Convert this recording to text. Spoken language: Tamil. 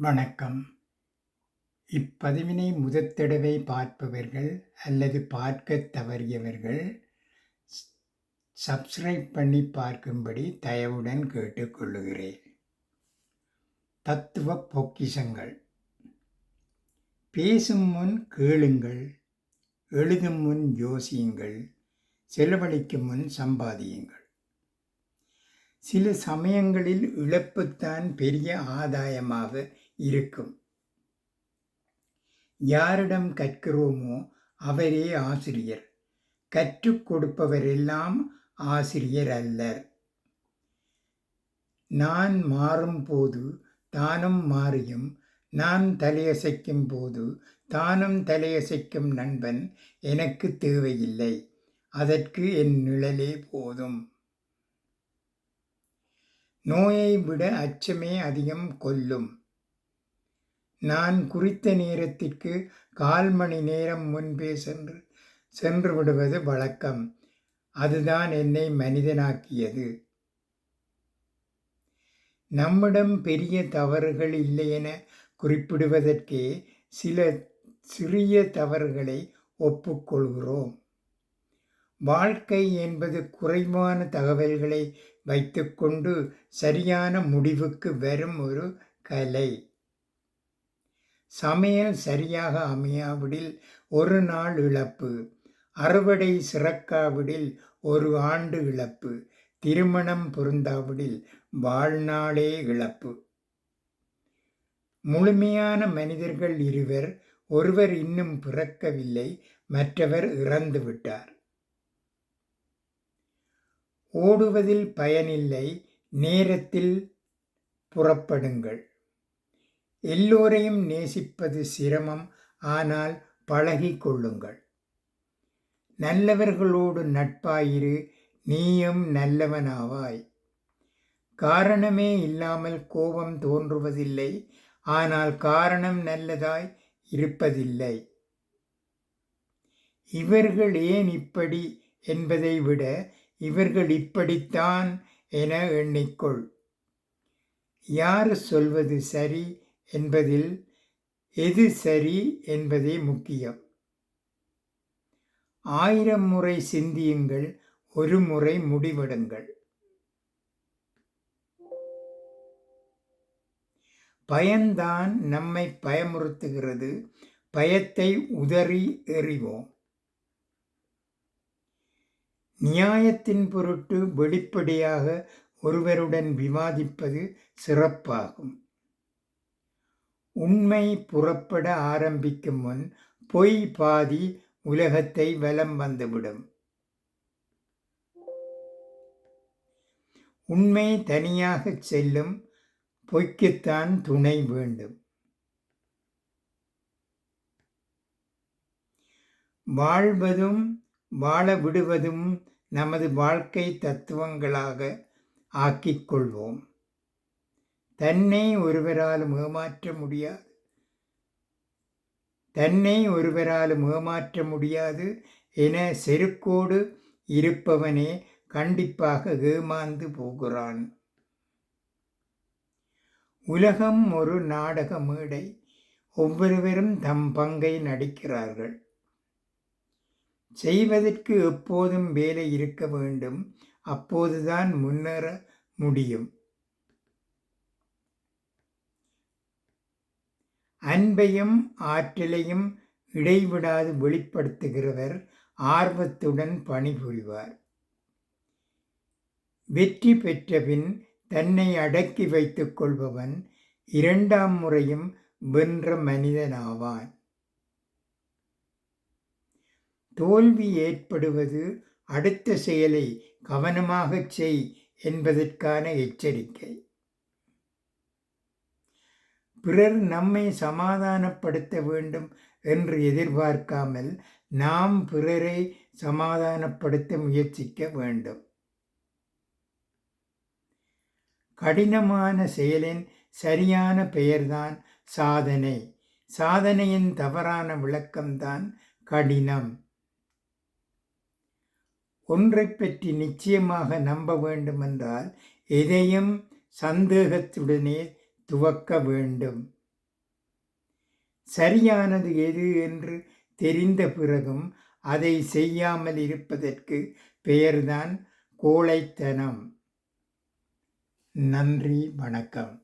வணக்கம். இப்பதிவினை முதற் தடவை பார்ப்பவர்கள் அல்லது பார்க்கத் தவறியவர்கள் சப்ஸ்கிரைப் பண்ணி பார்க்கும்படி தயவுடன் கேட்டுக்கொள்ளுகிறேன். தத்துவ பொக்கிஷங்கள் பேசும் முன் கேளுங்கள் எழுதும் முன் யோசியுங்கள் செலவழிக்கும் முன் சம்பாதியுங்கள். சில சமயங்களில் இழப்புத்தான் பெரிய ஆதாயமாக இருக்கும். யாரிடம் கற்கிறோமோ அவரே ஆசிரியர். கற்றுக் கொடுப்பவரெல்லாம் ஆசிரியர் அல்லர். நான் மாறும்போது தானும் மாறியும் நான் தலையசைக்கும் போது தானும் தலையசைக்கும் நண்பன் எனக்குத் தேவையில்லை. அதற்கு என் நிழலே போதும். நோயை விட அச்சமே அதிகம் கொல்லும். நான் குறித்த நேரத்திற்கு கால் மணி நேரம் முன்பே சென்று சென்று விடுவது வழக்கம். அதுதான் என்னை மனிதனாக்கியது. நம்மிடம் பெரிய தவறுகள் இல்லையென குறிப்பிடுவதற்கே சில சிறிய தவறுகளை ஒப்புக்கொள்கிறோம். வாழ்க்கை என்பது குறைவான தகவல்களை வைத்துக்கொண்டு சரியான முடிவுக்கு வரும் ஒரு கலை. சமையல் சரியாக அமையாவிடில் ஒரு நாள் இழப்பு. அறுவடை சிறக்காவிடில் ஒரு ஆண்டு இழப்பு. திருமணம் பொருந்தாவிடில் வாழ்நாளே இழப்பு. முழுமையான மனிதர்கள் இருவர். ஒருவர் இன்னும் பிறக்கவில்லை மற்றவர் இறந்துவிட்டார். ஓடுவதில் பயனில்லை நேரத்தில் புறப்படுங்கள். எல்லோரையும் நேசிப்பது சிரமம் ஆனால் பழகிக்கொள்ளுங்கள் நல்லவர்களோடு நட்பாயிரு நீயும் நல்லவனாவாய். காரணமே இல்லாமல் கோபம் தோன்றுவதில்லை ஆனால் காரணம் நல்லதாய் இருப்பதில்லை. இவர்கள் ஏன் இப்படி என்பதை விட இவர்கள் இப்படித்தான் என எண்ணிக்கொள். யார் சொல்வது சரி என்பதில் எது சரி என்பதே முக்கியம். ஆயிரம் முறை சிந்தியுங்கள் ஒரு முறை முடிவெடுங்கள். பயம்தான் நம்மை பயமுறுத்துகிறது. பயத்தை உதறி எறிவோம். நியாயத்தின் பொருட்டு வெளிப்படையாக ஒருவருடன் விவாதிப்பது சிறப்பாகும். உண்மை புறப்பட ஆரம்பிக்கும் முன் பொய் பாதி உலகத்தை வலம் வந்துவிடும். உண்மை தனியாகச் செல்லும் பொய்க்குத்தான் துணை வேண்டும். வாழ்வதும் வாழ விடுவதும் நமது வாழ்க்கை தத்துவங்களாக ஆக்கிக் கொள்வோம். தன்னை ஒருவராலும் ஏமாற்ற முடியாது தன்னை ஒருவராலும் ஏமாற்ற முடியாது என செருக்கோடு இருப்பவனே கண்டிப்பாக ஏமாந்து போகிறான். உலகம் ஒரு நாடக மேடை. ஒவ்வொருவரும் தம் பங்கை நடிக்கிறார்கள். செய்வதற்கு எப்போதும் வேலை இருக்க வேண்டும். அப்போதுதான் முன்னேற முடியும். அன்பையும் ஆற்றலையும் இடைவிடாது வெளிப்படுத்துகிறவர் ஆர்வத்துடன் பணிபுரிவார். வெற்றி பெற்றபின் தன்னை அடக்கி வைத்துக் கொள்பவன் இரண்டாம் முறையும் வென்ற மனிதனாவான். தோல்வி ஏற்படுவது அடுத்த செயலை கவனமாகச் செய் என்பதற்கான எச்சரிக்கை. பிறர் நம்மை சமாதானப்படுத்த வேண்டும் என்று எதிர்பார்க்காமல் நாம் பிறரை சமாதானப்படுத்த முயற்சிக்க வேண்டும். கடினமான செயலின் சரியான பெயர்தான் சாதனை. சாதனையின் தவறான விளக்கம்தான் கடினம். ஒன்றைப் பற்றி நிச்சயமாக நம்ப வேண்டுமென்றால் எதையும் சந்தேகத்துடனே துவக்க வேண்டும். சரியானது எது என்று தெரிந்த பிறகும் அதை செய்யாமல் இருப்பதற்கு பெயர்தான் கோழைத்தனம். நன்றி வணக்கம்.